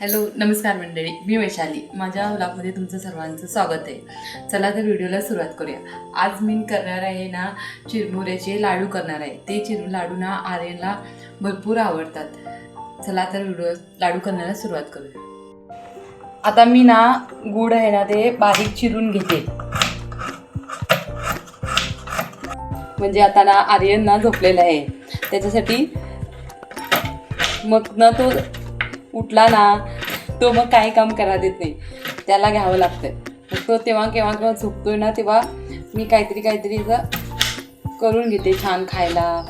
Hello नमस्कार मंडळी. मी वैशाली. माझ्या व्लॉगमध्ये तुमचं सर्वांचं स्वागत आहे. चला तर व्हिडिओला सुरुवात करूया. आज मी करणार आहे ना चिरमुऱ्याचे लाडू करणार आहे. ते चिर लाडू ना आर्यनला भरपूर आवडतात. चला तर व्हिडिओ लाडू करण्याला सुरुवात करूया. आता मी ना गूळ आहे ना ते बारीक चिरून घेते. म्हणजे आता ना आर्यन ना झोपलेला आहे. त्याच्यासाठी मग ना तो उठला ना तो मग काही काम करा देत नाही. त्याला घ्यावं लागतं मग तो तेव्हा केव्हा केव्हा झोपतोय ना तेव्हा मी काहीतरी काहीतरी करून घेते छान खायला.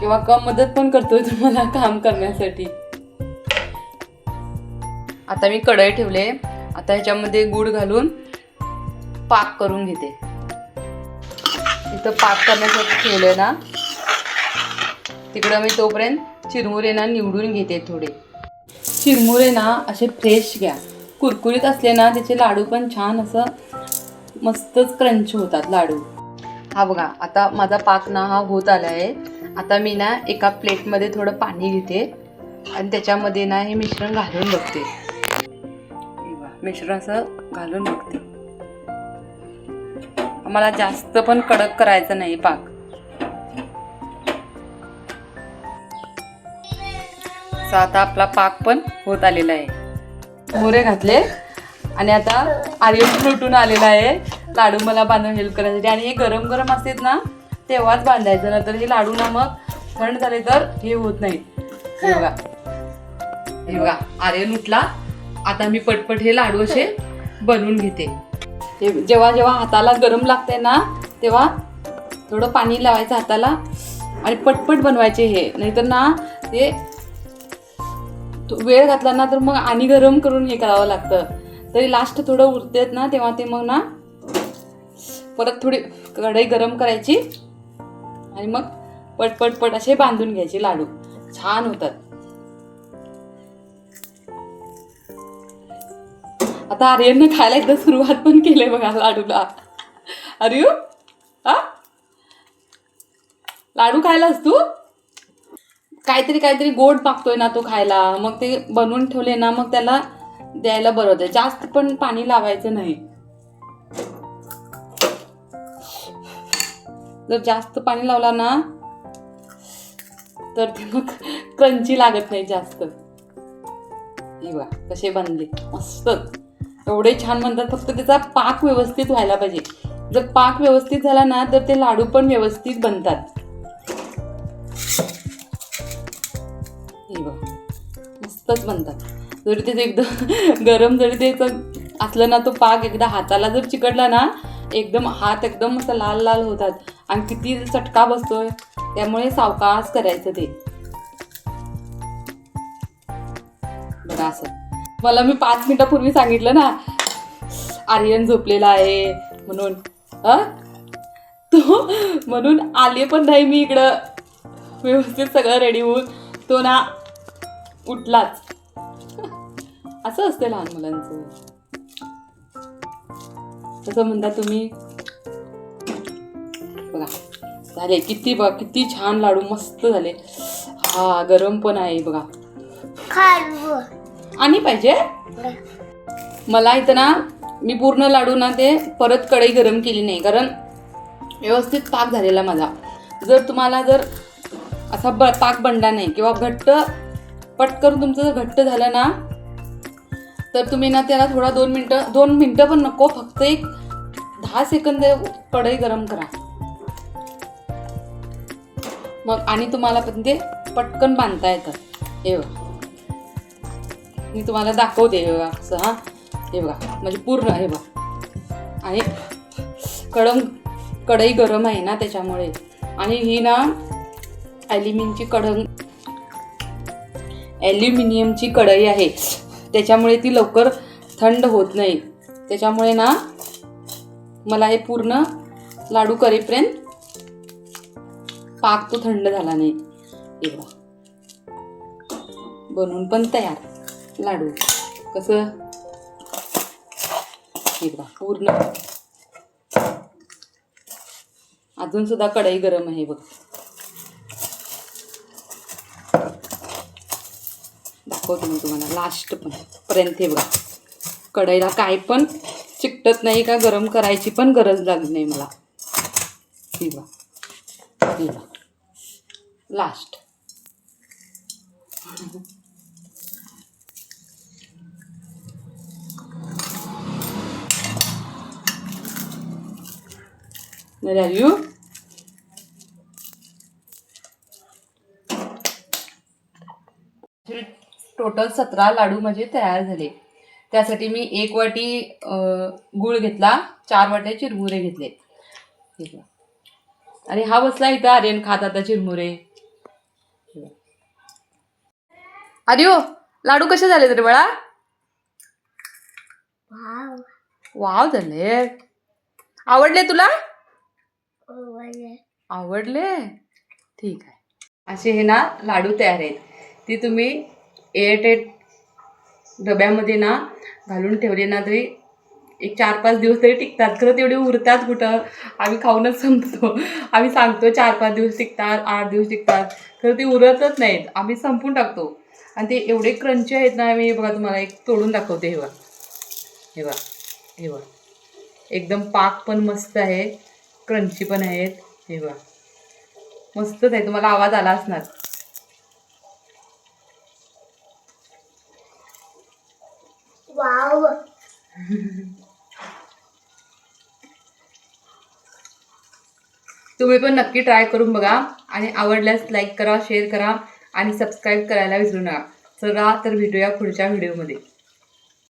किंवा कम मदत पण करतोय तुम्हाला काम करण्यासाठी. आता मी कढई ठेवले. आता ह्याच्यामध्ये गूळ घालून पाक करून घेते. इथं पाक करण्यासाठी ठेवले ना. तिकडं मी तोपर्यंत चिरमुरे ना निवडून घेते थोडे. चिरमुरे ना असे फ्रेश घ्या. कुरकुरीत असले ना त्याचे लाडू पण छान असं मस्तच क्रंच होतात लाडू. हा बघा आता माझा पाक ना हा होत आला आहे आता मी ना एका प्लेटमध्ये थोडं पाणी घेते आणि त्याच्यामध्ये ना हे मिश्रण घालून बघते. मिश्रण असं घालून बघते. मला जास्त पण कडक करायचं नाही पाक. असा आता आपला पाक पण होत आलेला आहे. मोरे घातले. आणि आता आर्यन लुटून आलेला आहे. लाडू मला बांधून हेल्प करायसाठी. आणि हे गरम गरम असतात ना तेव्हाच बांधायचं. नंतर हे लाडू ना मग थंड झाले तर हे होत नाही. बघा. हे बघा आर्यन उठला. आता मी पटपट हे लाडू असे बनवून घेते. ते जेव्हा जेव्हा हाताला गरम लागते ना तेव्हा थोडं पाणी लावायचं हाताला. आणि पटपट बनवायचे हे. नाहीतर ना ते वेळ घातला ना तर मग आणि गरम करून हे करावं लागतं. तरी लास्ट थोडं उरतेत ना तेव्हा ते मग ना परत थोडी कढई गरम करायची आणि मग पटपट पट असे बांधून घ्यायचे लाडू. छान होतात. आता आर्यननं खायला एकदा सुरुवात पण केली बघा लाडूला. अरे हा? लाडू खायलास तू? काहीतरी काहीतरी गोड मागतोय ना तो खायला. मग ते बनवून ठेवले ना मग त्याला द्यायला बरं होतं. जास्त पण पाणी लावायचं नाही. जर जास्त पाणी लावला ना तर ते मग क्रंची लागत नाही जास्त. बघा कसे बनले. मस्त. एवढे छान बनतात. फक्त त्याचा पाक व्यवस्थित व्हायला पाहिजे. जर पाक व्यवस्थित झाला ना तर ते लाडू पण व्यवस्थित बनतात. हे बघ. मस्तच बनतात. जरी ते एकदम गरम जरी ते असलं ना तो पाक एकदा हाताला जर चिकटला ना एकदम हात एकदम असं लाल लाल होतात. आणि किती चटका बसतोय. त्यामुळे सावकाश करायचं ते. बघा असं. मला मी पाच मिनिटापूर्वी सांगितलं ना आर्यन झोपलेला आहे म्हणून. अ तो म्हणून आले पण नाही मी इकडं. व्यवस्थित सगळं रेडी होऊन. तो ना उठलाच. असं असते लहान मुलांचं. तसं म्हणता तुम्ही. बघा. झाले किती बघा किती छान लाडू मस्त झाले. हा गरम पण आहे बघा. आणि पाहिजे? मला इथं ना मी पूर्ण लाडू ना ते परत कढई गरम केली नाही. कारण व्यवस्थित पाक झालेला माझा. जर तुम्हाला जर असा ब पाक बनला नाही किंवा घट्ट पटकन तुमचं जर घट्ट झालं ना तर तुम्ही ना त्याला थोडा दोन मिनटं दोन मिनटं पण नको फक्त एक दहा सेकंद कढई गरम करा. मग आणि तुम्हाला पण ते पटकन बांधता येतं. हे बघा. मी तुम्हाला दाखवते हे बघा असं हां. हे बघा म्हणजे पूर्ण हे बघा. आणि कडम कढई गरम आहे ना त्याच्यामुळे. आणि ही ना ॲल्युमिनची कढंग ॲल्युमिनियमची कढई आहे. त्याच्यामुळे ती लवकर थंड होत नाही. त्याच्यामुळे ना मला हे पूर्ण लाडू करेपर्यंत पाक तो थंड झाला नाही. एवढा बनवून पण तयार लाडू. कसं? हे पूर्ण. अजून सुद्धा कढई गरम आहे बघ. दाखवतो मी तुम्हाला लास्ट पण पर्यंत हे बघा. कढईला काय पण चिकटत नाही का गरम करायची पण गरज लागली नाही मला. हे बघा हे बघा. लास्ट यू टोटल सतरा लाडू माझे तयार झाले. त्यासाठी मी एक वाटी गूळ घेतला चार वाट्या चिरमुरे घेतले. हे. आणि हा बसला इथं आर्यन खात आता चिरमुरे. हे बघा. आर्यो लाडू कसे झाले तरी बाळा? वाव. वाव झाले. आवडले तुला? आवडले? ठीक आहे. असे हे ना लाडू तयार आहेत. ती तुम्ही एअरटेट डब्यामध्ये ना घालून ठेवले ना तरी एक चार पाच दिवस तरी टिकतात. खरं तेवढे उरतात कुठं? आम्ही खाऊनच संपतो. आम्ही सांगतो चार पाच दिवस टिकतात आठ दिवस टिकतात. खरं ते उरतच नाहीत. आम्ही संपून टाकतो. आणि ते एवढे क्रंची आहेत ना मी बघा तुम्हाला एक तोडून दाखवते. हे बघा. हे बघा. हे बघा. एकदम पाक पण मस्त आहे. क्रंची पण आहेत. हे बघा. मस्तच आहे. तुम्हाला आवाज आला असणार वाव तुम्ही पण नक्की ट्राय करून बघा आणि आवडल्यास लाईक करा शेअर करा आणि सबस्क्राईब करायला विसरू नका. चला तर भेटूया पुढच्या व्हिडिओमध्ये